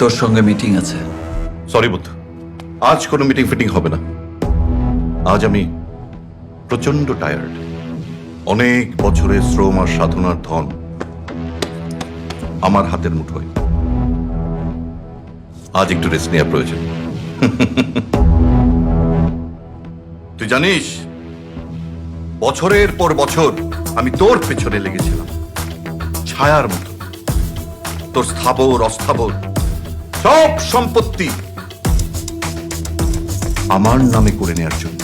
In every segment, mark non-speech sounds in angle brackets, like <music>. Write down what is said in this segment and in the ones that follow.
তোর সঙ্গে মিটিং আছে। সরি বুদ্ধ। আজ কোনো মিটিং ফিটিং হবে না। আজ আমি প্রচণ্ড টায়ার্ড অনেক বছরের শ্রম আর সাধনার ধন আমার হাতের মুঠোয়। আজ একটু রেস্ট নেওয়া প্রয়োজন। <laughs> তুই জানিস, বছরের পর বছর আমি তোর পেছনে লেগেছিলাম। ছায়ার মতো। তোর স্থাবর, অস্থাবর সব সম্পত্তি আমার নামে করে নেয়ার জন্য।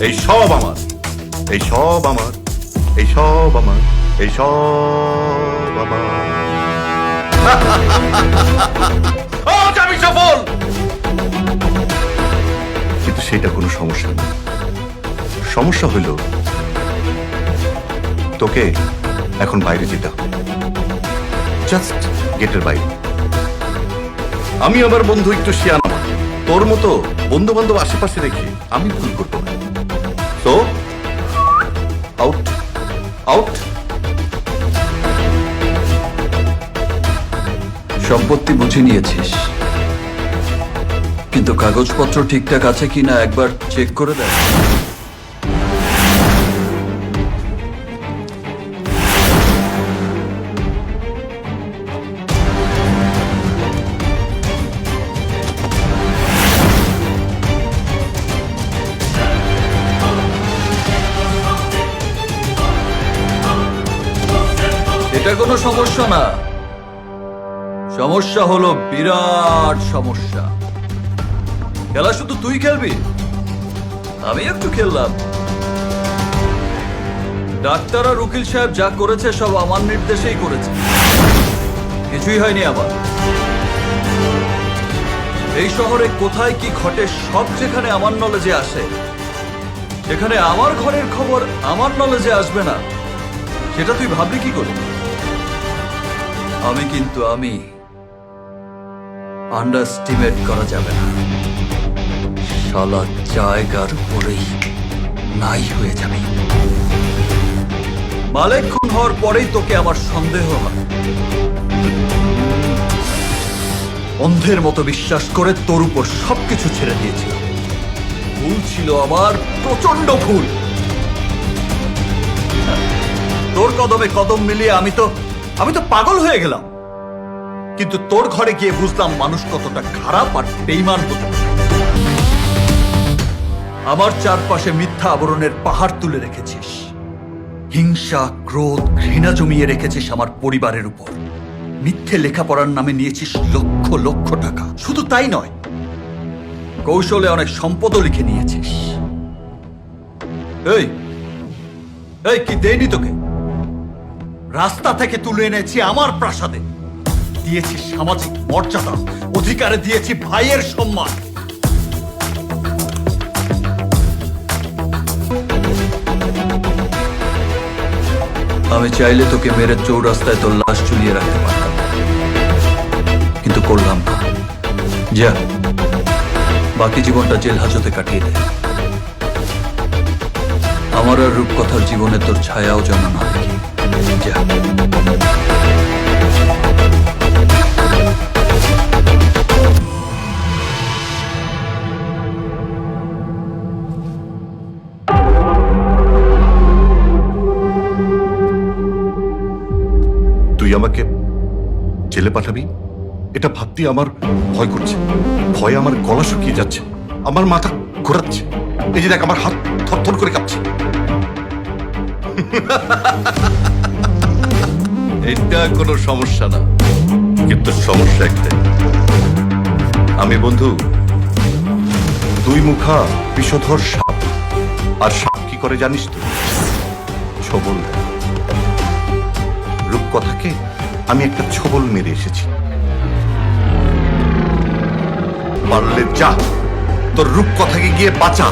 এই সব আমার, এই সব আমার, এই সব আমার, এই সব আমার। <laughs> আমি সফল! কিন্তু সেটা কোনো সমস্যা না সমস্যা হইল তোকে এখন বাইরে যেতে হবে। জাস্ট গেটের বাইরে আমি আমার বন্ধু একটু শিয়ানা তোর মতো বন্ধু বান্ধব আশেপাশে রেখে আমি ভুল করব না। তো আউট আউট সম্পত্তি বুঝে নিয়েছিস। কিন্তু কাগজপত্র ঠিকঠাক আছে কিনা একবার চেক করে দেখ। এটা কোনো সমস্যা না। সমস্যা হলো বিরাট সমস্যা। খেলা শুধু তুই খেলবি? আমি একটু খেললাম। ডাক্তার আর উকিল সাহেব যা করেছে, সব আমার নির্দেশেই করেছে। কিছুই হয়নি আমার এই শহরে কোথায় কি ঘটে, সব যেখানে আমার নলেজে আসে যেখানে আমার ঘরের খবর আমার নলেজে আসবে না। সেটা তুই ভাবলি কি করে? আমি কিন্তু, আমি আন্ডারস্টিমেট করা যাবে না। শালা জায়গার উপরেই নাই হয়ে যাবে। মালেক খুন হওয়ার পরেই তোকে আমার সন্দেহ হয়। অন্ধের মতো বিশ্বাস করে তোর উপর সবকিছু ছেড়ে দিয়েছিল। ভুল ছিল আমার প্রচণ্ড ভুল। তোর কদমে কদম মিলিয়ে আমি তো আমি তো পাগল হয়ে গেলাম। কিন্তু তোর ঘরে গিয়ে বুঝলাম মানুষ কতটা খারাপ আর বেইমান হতে। আমার চারপাশে মিথ্যা আবরণের পাহাড় তুলে রেখেছিস। হিংসা, ক্রোধ, ঘৃণা জমিয়ে রেখেছিস আমার পরিবারের উপর। মিথ্যে লেখাপড়ার নামে নিয়েছিস লক্ষ লক্ষ টাকা। শুধু তাই নয়, কৌশলে অনেক সম্পদও লিখে নিয়েছিস। এই এই, কি দেয়নি তোকে? রাস্তা থেকে তুলে এনেছি আমার প্রাসাদে। দিয়েছি সামাজিক মর্যাদা, অধিকারে দিয়েছি ভাইয়ের সম্মান। আমি চাইলে তোকে মেরে চৌরাস্তায় তোর লাশ ঝুলিয়ে রাখতে পারতাম। কিন্তু করলাম না। যা, বাকি জীবনটা জেল হাজতে কাটিয়ে দে। আমার আর রূপকথার জীবনে তোর ছায়াও যেন না দেখি। যা তুই আমাকে জেলে পাঠাবি? এটা ভাবতে আমার ভয় করছে। ভয় আমার গলা শুকিয়ে যাচ্ছে। আমার মাথা ঘোরাচ্ছে। এই যে দেখ, আমার হাত থরথর করে কাঁপছে। <laughs> এটা কোনো সমস্যা না। কিন্তু সমস্যা একটাই। আমি বন্ধু, দুই মুখা বিষধর সাপ। আর সাপ কি করে জানিস তো ছবল। রূপকথাকে আমি একটা ছবল মেরে এসেছি। পারলে যা, তোর রূপকথাকে গিয়ে বাঁচা।